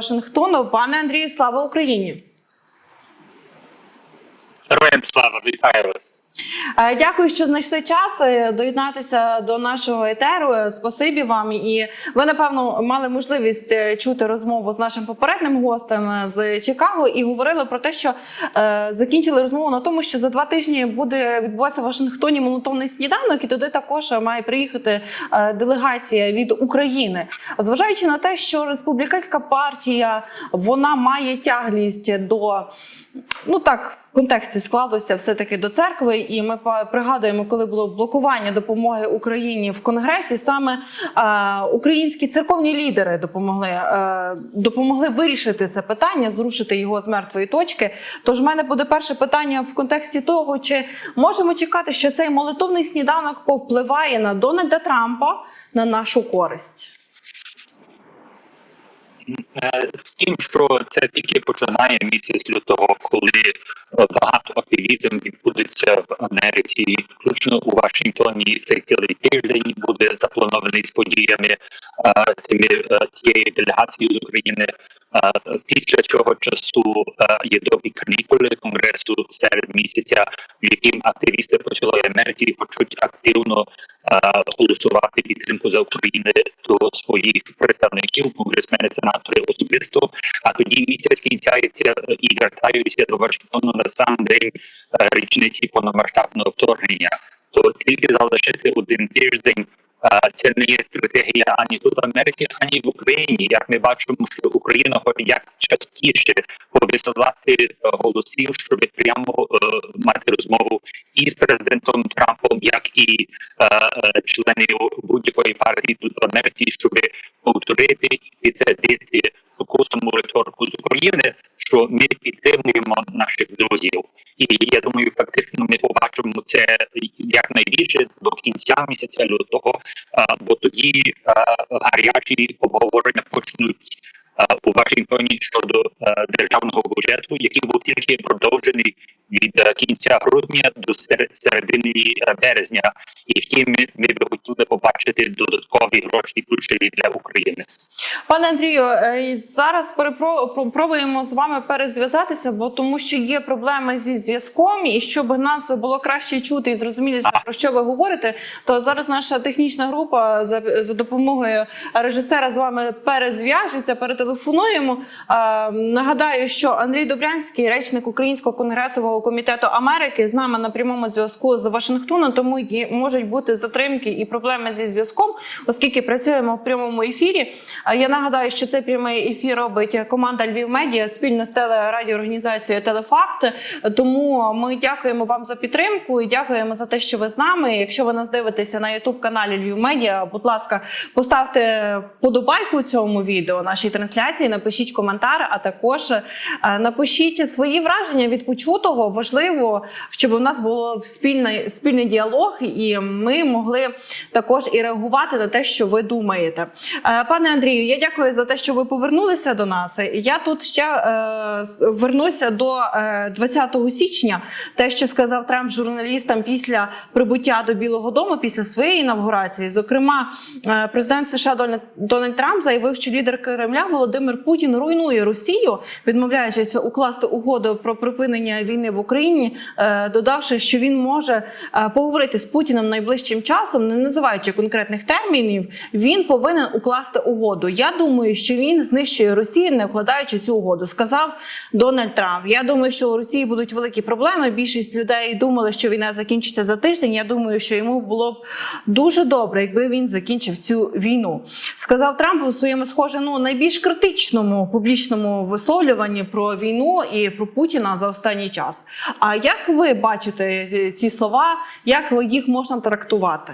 Вашингтону. Пане Андрію, слава Україні! Героям слава, вітаю вас. Е, Дякую, що знайшли час е, доєднатися до нашого етеру. Е, Спасибі вам. І ви напевно мали можливість чути розмову з нашим попереднім гостем з Чикаго і говорили про те, що е, закінчили розмову на тому, що за два тижні буде відбуватися в Вашингтоні молотовний сніданок, і туди також має приїхати делегація від України. Зважаючи на те, що республіканська партія вона має тяглість до ну так. В контексті складуся все таки до церкви, і ми пригадуємо, коли було блокування допомоги Україні в Конгресі. Саме е, українські церковні лідери допомогли е, допомогли вирішити це питання, зрушити його з мертвої точки. Тож в мене буде перше питання в контексті того, чи можемо чекати, що цей молитовний сніданок повпливає на Дональда Трампа на нашу користь. Втім, що це тільки починає місяць лютого, коли е, багато активізм відбудеться в Америці, включно у Вашингтоні. Цей цілий тиждень буде запланований з подіями е, е, з України. Після цього часу є довгі канікули конгресу серед місяця, в яким активісти по цілої Америці хочуть активно голосувати підтримку за Україну до своїх представників, конгресмени, сенатори особисто. А тоді місяць кінчається е, і вертаються до Вашингтону на сам день е, річниці повномасштабного вторгнення. То тільки залишити один тиждень. е, Це не є стратегія ані тут в Америці, ані в Україні. Як ми бачимо, що Україна хоче як частіше повисилати е, голосів, щоб прямо е, мати розмову і з президентом Трампом, як і е, членів будь-якої партії тут в Америці, щоб повторити і підтвердити таку саму риторику з України, що ми підтримуємо наших друзів, і я думаю, фактично ми побачимо це якнайбільше до кінця місяця лютого, бо тоді гарячі обговорення почнуть. У Вашингтоні щодо державного бюджету, який був тільки продовжений від кінця грудня до сер- середини березня, і втім ми, би хотіли побачити додаткові гроші включені для України. Пане Андрію, е, зараз перепро- про- пробуємо з вами перезв'язатися, бо тому що є проблеми зі зв'язком, і щоб нас було краще чути і зрозуміліше, про що ви говорите, то зараз наша технічна група за, за допомогою режисера з вами перезв'яжеться, перетелефонуємо. Е, нагадаю, що Андрій Добрянський, речник Українського конгресового комітету Америки, з нами на прямому зв'язку з Вашингтону, тому є, можуть бути затримки і проблеми зі зв'язком, оскільки працюємо в прямому ефірі. Я нагадаю, що цей прямий ефір робить команда Львів Медіа спільно з телерадіоорганізацією Телефакт. Тому ми дякуємо вам за підтримку і дякуємо за те, що ви з нами. Якщо ви нас дивитеся на Ютуб каналі Львів Медіа, будь ласка, поставте подобайку цьому відео, нашій трансляції, напишіть коментар, а також е, напишіть свої враження від почутого. Важливо, щоб у нас було спільний, спільний діалог, і ми могли також і реагувати на те, що ви думаєте. Е, Пане Андрію, я дякую за те, що ви повернулися до нас. Я тут ще е, вернуся до е, 20 січня. Те, що сказав Трамп журналістам після прибуття до Білого Дому, після своєї інавгурації. Зокрема, е, президент США Дональд Трамп заявив, що лідер Кремля Володимир Путін руйнує Росію, відмовляючись укласти угоду про припинення війни в Україні, е, додавши, що він може е, поговорити з Путіним найближчим часом, не називаючи конкретних термінів, він повинен укласти угоду. Я думаю, що він знищує Росію, не укладаючи цю угоду. Сказав Дональд Трамп. Я думаю, що у Росії будуть великі проблеми. Більшість людей думали, що війна закінчиться за тиждень. Я думаю, що йому було б дуже добре, якби він закінчив цю війну. Сказав Трамп у своєму схоже, ну найбільш критичному публічному висловлюванні про війну і про Путіна за останній час. А як ви бачите е, ці слова? Як їх можна трактувати?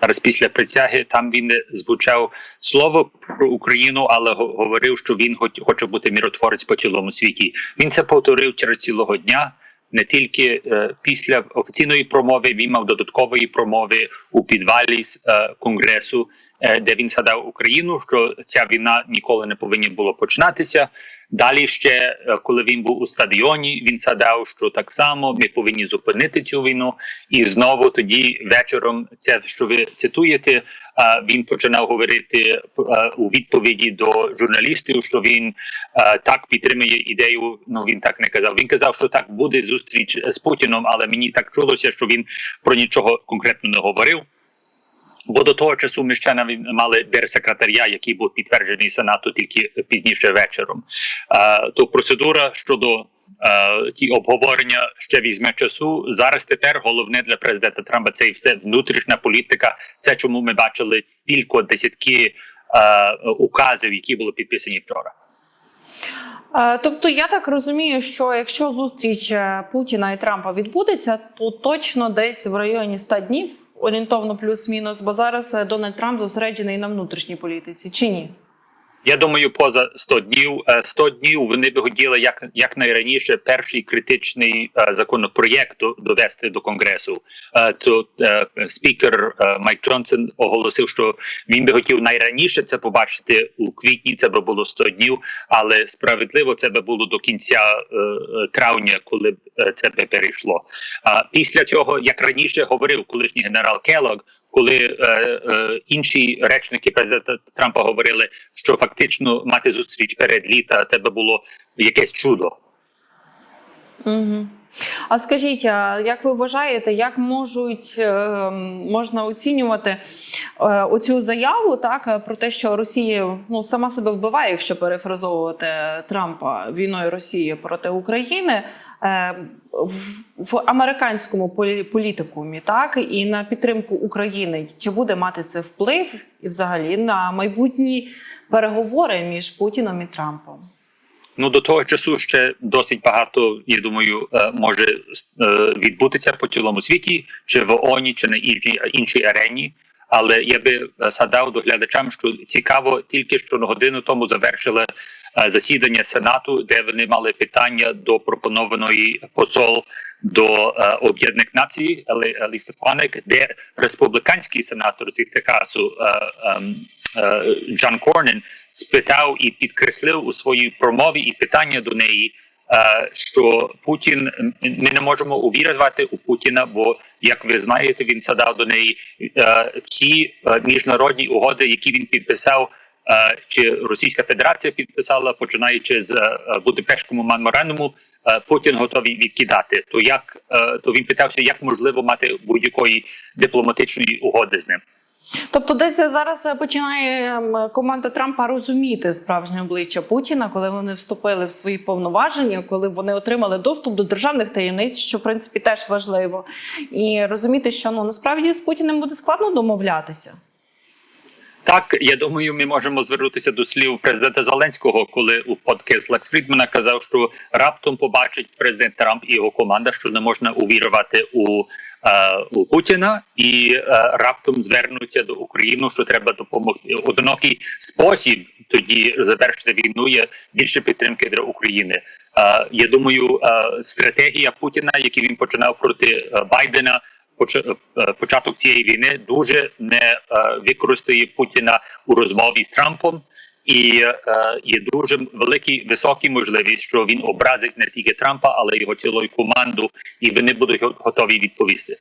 Зараз після присяги там він звучав слово про Україну, але го- говорив, що він хоч- хоче бути міротворець по цілому світі. Він це повторив через цілого дня. Не тільки е, після офіційної промови, він мав додаткової промови у підвалі з е, конгресу, е, де він згадав Україну, що ця війна ніколи не повинна було починатися. Далі ще, е, коли він був у стадіоні, він згадав, що так само ми повинні зупинити цю війну. І знову тоді вечором, це що ви цитуєте, е, він починав говорити е, у відповіді до журналістів, що він так підтримує ідею. Ну він так не казав. Він казав, що так буде зустріч з Путіном, але мені так чулося, що він про нічого конкретно не говорив. Бо до того часу ми ще мали держсекретаря, який був підтверджений сенату тільки пізніше вечором. Е, то процедура щодо е, ті обговорення ще візьме часу. Зараз тепер головне для президента Трампа це і все внутрішня політика. Це чому ми бачили стільки десятки е, указів, які були підписані вчора. Тобто, я так розумію, що якщо зустріч Путіна і Трампа відбудеться, то точно десь в районі 100 днів, орієнтовно плюс-мінус, бо зараз е, Дональд Трамп зосереджений на внутрішній політиці, чи ні? Я думаю, поза 100 днів. Е, 100 днів вони би хотіли як якнайраніше перший критичний е, законопроєкт довести до конгресу. Е, е, спікер е, Майк Джонсон оголосив, що він би хотів найраніше це побачити у квітні. Це би було 100 днів, але справедливо це би було до кінця е, е, травня, коли б е, це би перейшло. Після цього, як раніше говорив колишній генерал Келлог, коли е, е, інші речники президента Трампа говорили, що фактично мати зустріч перед літа, тебе було якесь чудо. Угу. А скажіть, а як ви вважаєте, як можуть е, можна оцінювати е, оцю заяву так е, про те, що Росія ну сама себе вбиває, якщо перефразовувати Трампа війною Росії проти України в, американському полі- політикумі, так і на підтримку України, чи буде мати це вплив і взагалі на майбутні переговори між Путіном і Трампом? Ну до того часу ще досить багато, я думаю, е, може е, відбутися по цілому світі, чи в ООНі, чи на іншій іншій арені. Але я би е, згадав доглядачам, що цікаво, тільки що на годину тому завершили засідання сенату, де вони мали питання до пропонованої посол до Об'єднаних Націй Елі Стефаник, де республіканський сенатор з Техасу е, е, Корнен спитав і підкреслив у своїй промові і питання до неї. е, Що Путін ми не можемо увірувати у Путіна, бо як ви знаєте, він задав до неї е, всі міжнародні угоди, які він підписав, чи Російська Федерація підписала, починаючи з Будапештському меморандуму, Путін готовий відкидати. То як то він питався, як можливо мати будь-якої дипломатичної угоди з ним. Тобто, десь зараз починає ем, команда Трампа розуміти справжнє обличчя Путіна, коли вони вступили в свої повноваження, коли вони отримали доступ до державних таємниць, що в принципі теж важливо, і розуміти, що ну насправді з Путіним буде складно домовлятися. Так, я думаю, ми можемо звернутися до слів президента Зеленського, коли у подкаст Лекс Фрідмана казав, що раптом побачить президент Трамп і його команда, що не можна увірувати у, е, у Путіна, і е, раптом звернуться до України, що треба допомогти. Одинокий спосіб тоді завершити війну є більше підтримки для України. Е, я думаю, е, стратегія Путіна, який він починав проти е, Байдена початок цієї війни дуже не е, використає Путіна у розмові з Трампом, і е, є дуже великі високі можливість, що він образить не тільки Трампа, але й його цілу команду, і вони будуть готові відповісти.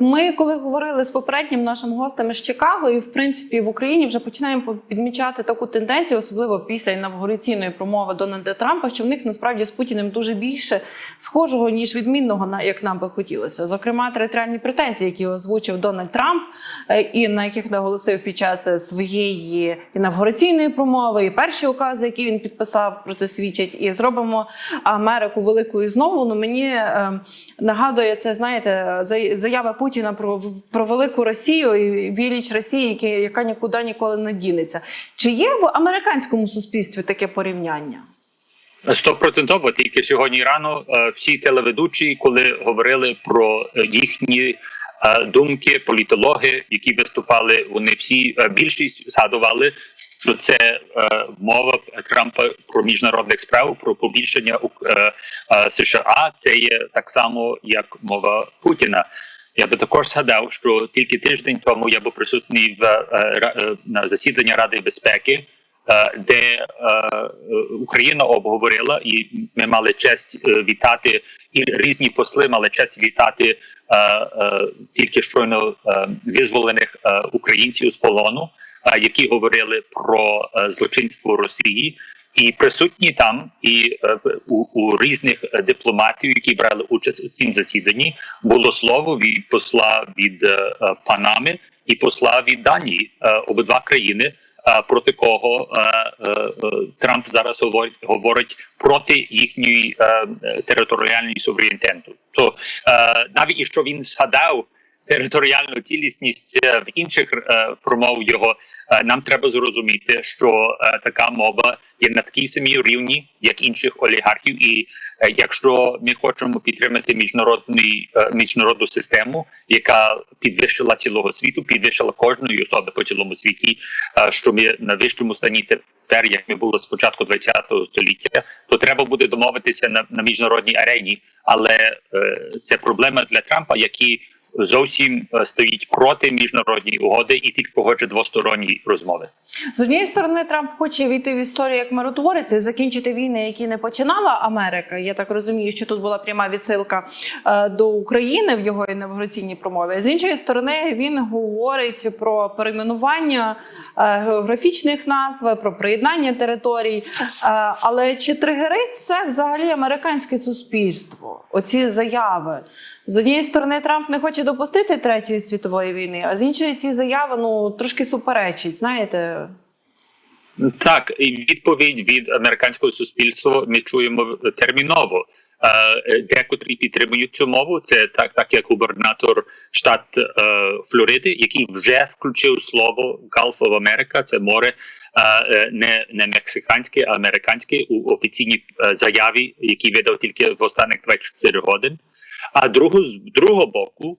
Ми, коли говорили з попереднім нашим гостем із Чикаго, і в принципі в Україні вже починаємо підмічати таку тенденцію, особливо після інавгураційної промови Дональда Трампа, що в них насправді з Путіним дуже більше схожого ніж відмінного, як нам би хотілося. Зокрема, територіальні претензії, які озвучив Дональд Трамп, е, і на яких наголосив під час своєї інавгураційної промови, і перші укази, які він підписав, про це свідчать. І зробимо Америку великою знову. Ну мені е, нагадує це, знаєте, за- заява Путіна про, про велику Росію і велич Росії, яка нікуди ніколи не дінеться. Чи є в американському суспільстві таке порівняння? Стопроцентово тільки сьогодні рано е, всі телеведучі, коли говорили про їхні думки, політологи, які виступали, вони всі е, більшість згадували, що це е, мова Трампа про міжнародних справ, про побільшення е, США. Це є так само, як мова Путіна. Я би також згадав, що тільки тиждень тому я був присутній в на засіданні Ради безпеки, де е, е, Україна обговорила, і ми мали честь е, вітати, і різні посли мали честь вітати е, е, тільки щойно е, визволених е, українців з полону, е, які говорили про е, злочинство Росії. І присутні там, і е, у, у різних е, дипломатів, які брали участь у цім засіданні, було слово від посла від е, е, Панами і посла від Данії, е, обидва країни, е, проти кого е, е, е, Трамп зараз говорить, говорить проти їхньої е, е, територіальної суверенітету. То е, навіть і що він згадав територіальну цілісність е, в інших е, промов його, е, нам треба зрозуміти, що така мова є на такій самій рівні, як інших олігархів. І якщо ми хочемо підтримати міжнародний міжнародну систему, яка підвищила цілого світу, підвищила кожної особи по цілому світі, що ми на вищому стані тепер, як ми були з початку ХХ століття, то треба буде домовитися на, на міжнародній арені. Але е, це проблема для Трампа, які зовсім е, стоїть проти міжнародної угоди і тільки хоче двосторонні розмови. З однієї сторони, Трамп хоче війти в історію як миротворець і закінчити війни, які не починала Америка. Я так розумію, що тут була пряма відсилка е, до України в його інавгураційній промові. З іншої сторони, він говорить про перейменування е, географічних назв, про приєднання територій. Але чи тригерить це взагалі американське суспільство? Оці заяви з однієї сторони, Трамп не хоче допустити третьої світової війни, а з іншої ці заяви ну трошки суперечить. Знаєте, Так, і відповідь від американського суспільства ми чуємо терміново. Е, Декотрі підтримують цю мову. Це так, так як губернатор штат е, Флориди, який вже включив слово Gulf of America, це море е, не, не мексиканське, а американське у офіційній заяві, які видав тільки в останніх 24 годин. А другу з другого боку,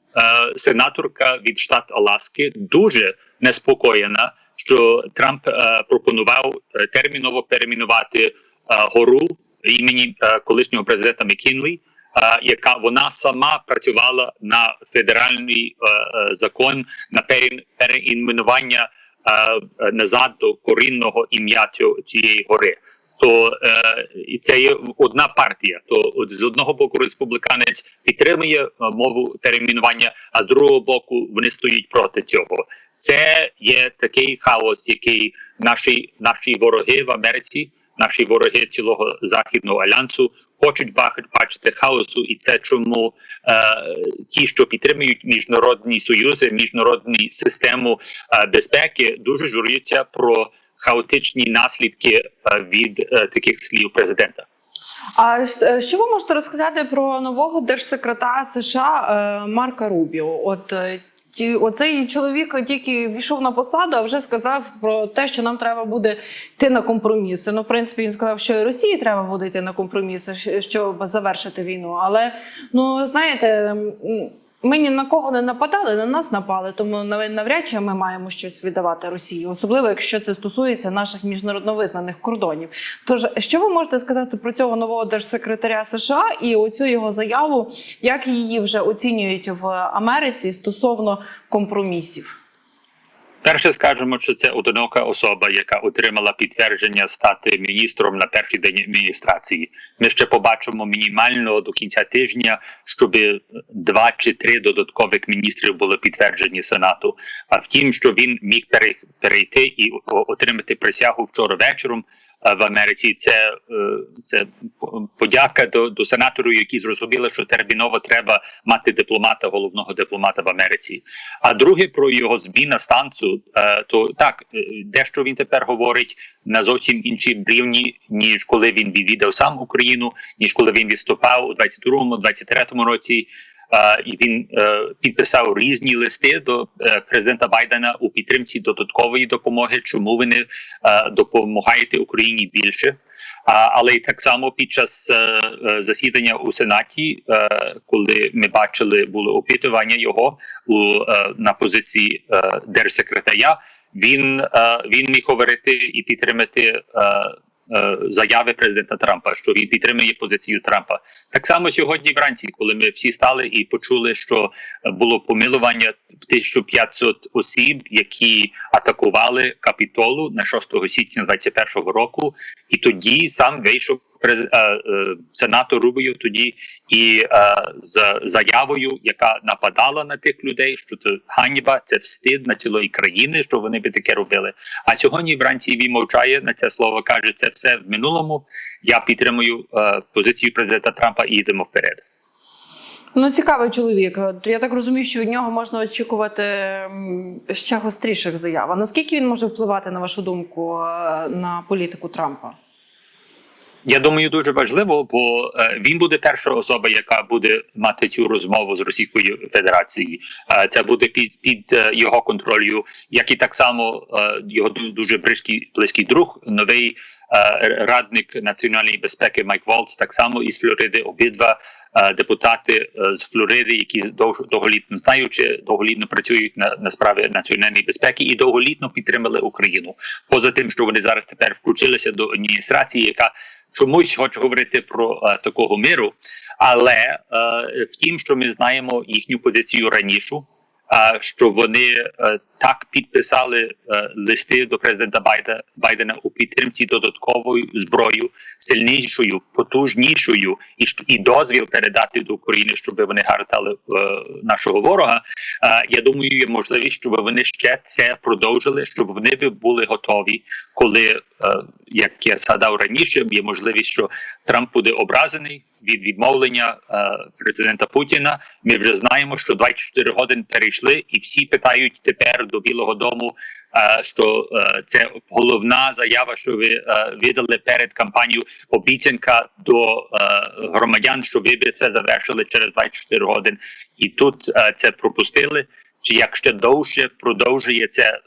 сенаторка від штату Аласки дуже неспокоєна, що Трамп е, пропонував е, терміново перейменувати е, гору імені колишнього президента Маккінлі, е, яка вона сама працювала на федеральний закон на переіменування назад до корінного ім'я цієї гори. То і це є одна партія. То от з одного боку республіканець підтримує мову перейменування, а з другого боку вони стоять проти цього. Це є такий хаос, який наші наші вороги в Америці, наші вороги цілого західного альянсу хочуть бачити, хаосу, і це чому е, ті, що підтримують міжнародні союзи, міжнародну систему е, безпеки, дуже журються про хаотичні наслідки е, від е, таких слів президента. А е, що ви можете розказати про нового держсекретаря США е, Марка Рубіо? От е, оцей чоловік тільки війшов на посаду, а вже сказав про те, що нам треба буде йти на компроміси. Ну, в принципі, він сказав, що і Росії треба буде йти на компроміси, щоб завершити війну. Але ну знаєте. Ми ні на кого не нападали, на нас напали, тому нав- навряд чи ми маємо щось віддавати Росії, особливо якщо це стосується наших міжнародно визнаних кордонів. Тож, що ви можете сказати про цього нового держсекретаря США і оцю його заяву, як її вже оцінюють в Америці стосовно компромісів? Перше скажемо, що це одинока особа, яка отримала підтвердження стати міністром на перший день адміністрації. Ми ще побачимо мінімально до кінця тижня, щоб два чи три додаткових міністрів були підтверджені сенату. А втім, що він міг перейти і отримати присягу вчора вечором в Америці. Це, е, це подяка до, до сенаторів, які зрозуміли, що терміново треба мати дипломата, головного дипломата в Америці. А друге про його зміна станцію, е, то так е, дещо він тепер говорить на зовсім іншій рівні, ніж коли він відвідав сам Україну, ніж коли він виступав у 22-23 році. І він е, підписав різні листи до е, президента Байдена у підтримці додаткової допомоги. Чому ви не е, допомагаєте Україні більше? Але й так само під час засідання у Сенаті, коли ми бачили було опитування його у на позиції держсекретаря, він він міг говорити і підтримати. Е, Заяви президента Трампа, що він підтримує позицію Трампа, так само сьогодні вранці, коли ми всі стали і почули, що було помилування 1500 осіб, які атакували капітолу на 6 січня 21 року, і тоді сам вийшов сенатор Рубіо тоді і е, з заявою, яка нападала на тих людей, що це ганьба, це встид на цілої країни, що вони би таке робили. А сьогодні вранці він мовчає на це слово, каже, це все в минулому. Я підтримую е, позицію президента Трампа і йдемо вперед. Ну, цікавий чоловік. Я так розумію, що від нього можна очікувати ще гостріших заяв. А наскільки він може впливати, на вашу думку, е, на політику Трампа? Я думаю, дуже важливо, бо е, він буде перша особа, яка буде мати цю розмову з Російською Федерацією. Е, це буде під, під е, його контролю, як і так само його дуже близький, близький друг, новий радник національної безпеки Майк Волц, так само із Флориди. Обидва депутати е, з Флориди, які дов- довголітно знаючи, довголітно працюють на, на справі національної безпеки і довголітно підтримали Україну. Поза тим, що вони зараз тепер включилися до адміністрації, яка чомусь хоче говорити про е, такого миру, але е, втім, що ми знаємо їхню позицію раніше, е, що вони е, так підписали листи до президента Байда, Байдена у підтримці додатковою зброєю, сильнішою, потужнішою, і, і дозвіл передати до України, щоб вони гартали нашого ворога. Я думаю, є можливість, щоб вони ще це продовжили, щоб вони були готові, коли, як я згадав раніше, є можливість, що Трамп буде образений від відмовлення е, президента Путіна. Ми вже знаємо, що 24 години перейшли, і всі питають тепер до Білого Дому, е, що е, це головна заява, що ви е, видали перед кампанією обіцянка до громадян, що ви би це завершили через 24 години, і тут це пропустили. Чи як ще довше продовжує це е,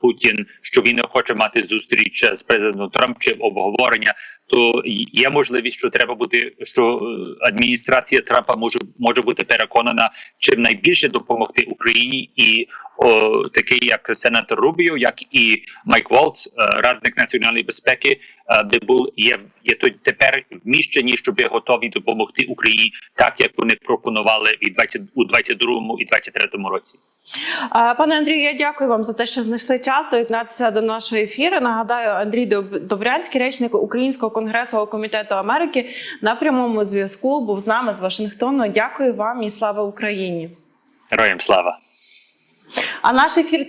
Путін, що він не хоче мати зустріч з президентом Трамп чи обговорення, то є можливість, що треба бути, що е, адміністрація Трампа може може бути переконана чим найбільше допомогти Україні, і о, такий як сенатор Рубіо, як і Майк Волц, е, радник національної безпеки, е, би був є є тут тепер вміщені, щоб готові допомогти Україні, так як вони пропонували від 20, у 22 і 23 році. Пане Андрію, я дякую вам за те, що знайшли час доєднатися до нашого ефіру. Нагадаю, Андрій Добрянський, речник Українського конгресового комітету Америки, на прямому зв'язку був з нами з Вашингтону. Дякую вам і слава Україні. Героям слава! А наш ефір